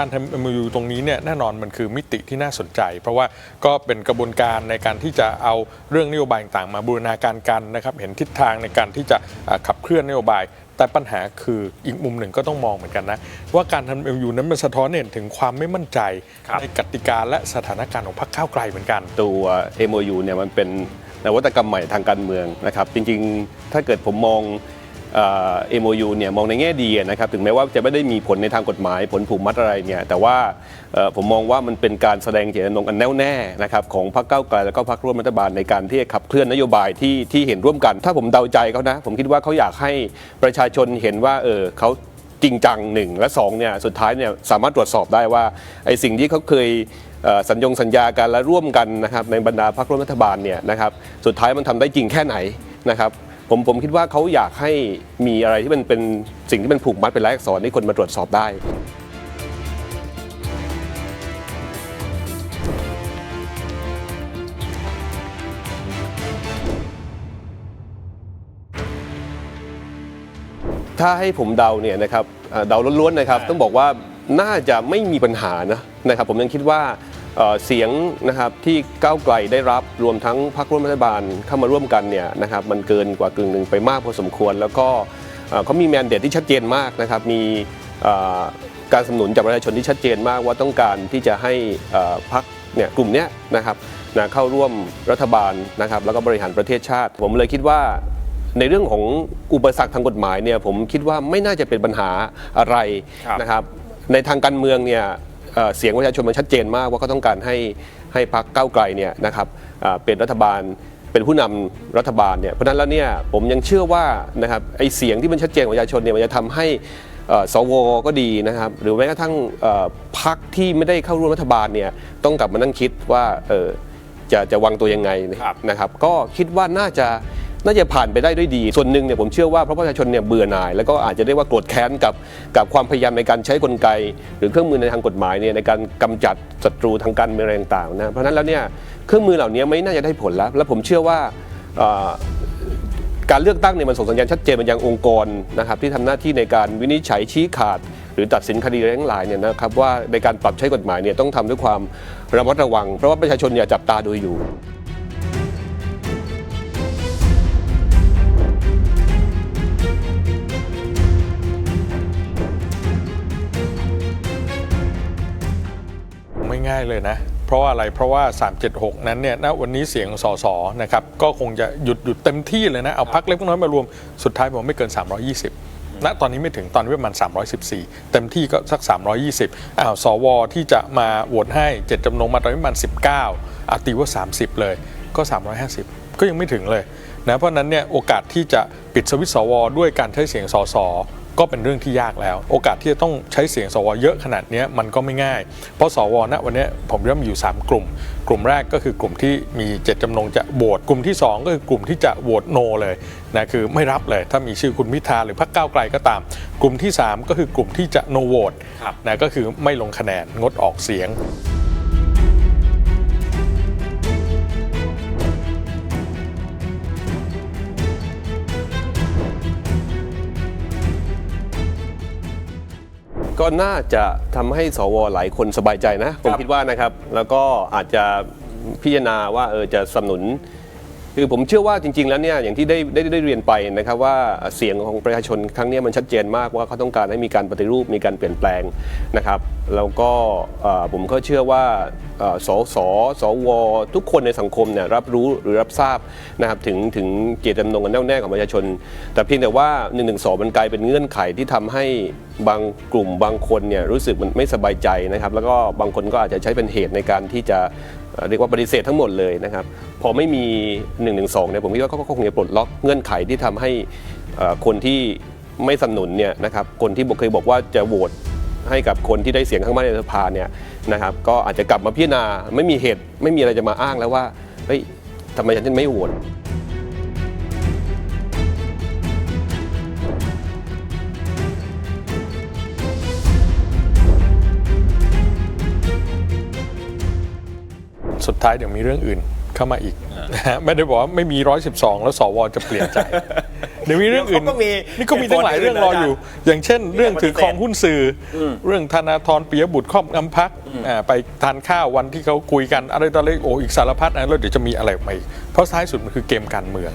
การทำ MOU ตรงนี้เนี่ยแน่นอนมันคือมิติที่น่าสนใจ เพราะว่าก็เป็นกระบวนการในการที่จะเอาเรื่องนโยบายต่างๆมาบูรณาการกันนะครับเห็นทิศทางในการที่จะอ่าขับเคลื่อนนโยบายแต่ปัญหาคืออีกมุมหนึ่งก็ต้องมองเหมือนกันนะ ว่าการทำ MOU นั้นมันสะท้อนเห็นถึงความไม่มั่นใจครับในกติกาและสถานการณ์ของพรรคก้าวไกลเหมือนกัน ตัว MOU เนี่ยมันเป็นนวัตกรรมใหม่ทางการเมืองนะครับ จริงๆ ถ้าเกิดผมมอง เอ่อ MOU เนี่ยมองในแง่ดีนะครับถึงแม้ว่าจะไม่ได้มีผลในทางกฎหมายผลผูกมัดอะไรเนี่ยแต่ว่าผมมองว่ามันเป็นการแสดงเจตจำนงอันแน่วแน่นะครับของพรรคก้าวไกลแล้วก็พรรคร่วมรัฐบาลในการที่จะขับเคลื่อนนโยบายที่ที่เห็นร่วมกัน ถ้าผมเดาใจเขานะ ผมคิดว่าเขาอยากให้ประชาชนเห็นว่าเออเขาจริงจังหนึ่งและสองเนี่ยสุดท้ายเนี่ยสามารถตรวจสอบได้ว่าไอ้สิ่งที่เขาเคยสัญญงสัญญากันและร่วมกันนะครับในบรรดาพรรคร่วมรัฐบาลเนี่ยนะครับสุดท้ายมันทำได้จริงแค่ไหนนะครับ ผมผมคิดว่าเขาอยากให้มีอะไรที่มันเป็นสิ่งที่มันผูกมัดเป็นลายอักษรที่คนมาตรวจสอบได้ ถ้าให้ผมเดาเนี่ยนะครับเอ่อเดาล้วนๆนะครับ ต้องบอกว่าน่าจะไม่มีปัญหานะนะครับ ผมยังคิดว่า เอ่อเสียงนะครับที่ก้าวไกลได้รับรวมทั้งพรรคร่วมรัฐบาลเข้ามาร่วมกันเนี่ยนะครับมันเกินกว่ากึ่งหนึ่งไปมากพอสมควร แล้วก็เอ่อเขามีแมนเดตที่ชัดเจนมากนะครับมีเอ่อการสนับสนุนจากประชาชนที่ชัดเจนมากว่าต้องการที่จะให้เอ่อพรรคเนี่ยกลุ่มเนี้ยนะครับนะเข้าร่วมรัฐบาลนะครับแล้วก็บริหารประเทศชาติ ผมเลยคิดว่าในเรื่องของอุปสรรคทางกฎหมายเนี่ยผมคิดว่าไม่น่าจะเป็นปัญหาอะไรครับนะครับในทางการเมืองเนี่ย เอ่อเสียงประชาชนมันชัดเจนมากว่าเขาต้องการให้ให้พรรคก้าวไกลเนี่ยนะครับอ่าเป็นรัฐบาลเป็นผู้นำรัฐบาลเนี่ยเพราะฉะนั้นแล้วเนี่ยผมยังเชื่อว่านะครับไอ้เสียงที่มันชัดเจนของประชาชนเนี่ยมันจะทำให้เอ่อสวก็ดีนะครับหรือแม้กระทั่งเอ่อพรรคที่ไม่ได้เข้าร่วมรัฐบาลเนี่ยต้องกลับมานั่งคิดว่าเออจะจะวางตัวยังไงครับนะครับก็คิดว่าน่าจะ น่าจะผ่านไปได้ด้วยดี ส่วนหนึ่งเนี่ยผมเชื่อว่าเพราะประชาชนเนี่ยเบื่อหน่าย แล้วก็อาจจะเรียกว่าโกรธแค้นกับกับความพยายามในการใช้กลไก หรือเครื่องมือในทางกฎหมายเนี่ยในการกำจัดศัตรูทางการเมืองต่างๆนะเพราะฉะนั้นแล้วเนี่ยเครื่องมือเหล่านี้ไม่น่าจะได้ผลแล้ว และผมเชื่อว่าการเลือกตั้งเนี่ยมันส่งสัญญาณชัดเจนไปยังองค์กรนะครับที่ทำหน้าที่ในการวินิจฉัยชี้ขาด หรือตัดสินคดีอะไรงหลายเนี่ยนะครับว่าในการปรับใช้กฎหมายเนี่ยต้องทำด้วยความระมัดระวัง เพราะว่าประชาชนอย่าจับตาดูอยู่ ง่ายเลยนะ เพราะว่าอะไรเพราะว่า 376 นั้นเนี่ยณวันนี้เสียงสสนะครับก็คงจะหยุดหยุดเต็มที่เลยนะ เอาพักเล็กน้อยมารวมสุดท้ายผมไม่เกิน 320ณตอนนี้ไม่ถึงตอนนี้ประมาณ 314 เต็มที่ก็สัก 320อ้าวสว ที่จะมาโหวตให้เจ็ดจำนงมาตอนนี้ประมาณ 19อาตีว่า 30 เลยก็ 350 ก็ยังไม่ถึงเลยนะเพราะฉะนั้นเนี่ยโอกาสที่จะปิดสวิตช์สว ด้วยการใช้เสียงสส ก็เป็นเรื่องที่ยากแล้ว โอกาสที่จะต้องใช้เสียงสวเยอะขนาดนี้มันก็ไม่ง่าย เพราะสวณวันนี้ผมย่มอยู่ 3 กลุ่ม กลุ่มแรกก็คือกลุ่มที่มีเจตจำนงจะโหวตกลุ่มที่ 2 ก็คือกลุ่มที่จะโหวตโนเลยนะคือไม่รับเลย ถ้ามีชื่อคุณพิธาหรือพรรคก้าวไกลก็ตาม กลุ่มที่ 3 ก็คือกลุ่มที่จะโนโหวตนะก็คือไม่ลงคะแนนงดออกเสียง ก็น่าจะทำให้สวหลายคนสบายใจนะ ผมคิดว่านะครับ แล้วก็อาจจะพิจารณาว่าเออจะสนับสนุน คือผมเชื่อว่าจริง ๆ แล้วเนี่ยอย่างที่ได้ได้ได้เรียนไปนะครับว่าเสียงของประชาชนครั้งนี้มันชัดเจนมากว่าเขาต้องการให้มีการปฏิรูปมีการเปลี่ยนแปลงนะครับ แล้วก็ผมก็เชื่อว่าเอ่อสสสวทุกคนในสังคมเนี่ยรับรู้หรือรับทราบนะครับถึงถึงเจตจำนงกันแน่วแน่ของประชาชน แต่เพียงแต่ว่า1นึมันกลายเป็นเงื่อนไขที่ทำให้บางกลุ่มบางคนเนี่ยรู้สึกมันไม่สบายใจนะครับ แล้วก็บางคนก็อาจจะใช้เป็นเหตุในการที่จะ เรียกว่าปฏิเสธทั้งหมดเลยนะครับ พอไม่มี1นึเนี่ยผมคิดว่าเขาก็คงจะปลดล็อกเงื่อนไขที่ทำให้คนที่ไม่สนับสนุนเนี่ยนะครับคนที่เคยบอกว่าจะโหวตให้กับคนที่ได้เสียงข้างมากในสภาเนี่ยนะครับก็อาจจะกลับมาพิจารณาไม่มีเหตุไม่มีอะไรจะมาอ้างแล้วว่าเฮ้ยทำไมฉันไม่โหวต สุดท้ายเดี๋ยวมีเรื่องอื่นเข้ามาอีกนะฮะไม่ได้บอกว่าไม่มี 112 แล้วสวจะเปลี่ยนใจดี๋ยวมีเรื่องอื่นเขาก็มีนี่ก็มีตั้งหลายเรื่องรออยู่ อย่างเช่น เรื่องถือครองหุ้นสื่ออเรื่องธนาธรปิยบุตรครอบงำพักอ่าไปทานข้าววันที่เขาคุยกันอะไรต่ออะไรโอ้อีกสารพัดนะแล้วเดี๋ยวจะมีอะไรออกมาอีกเพราะท้ายสุดมันคือเกมการเมือง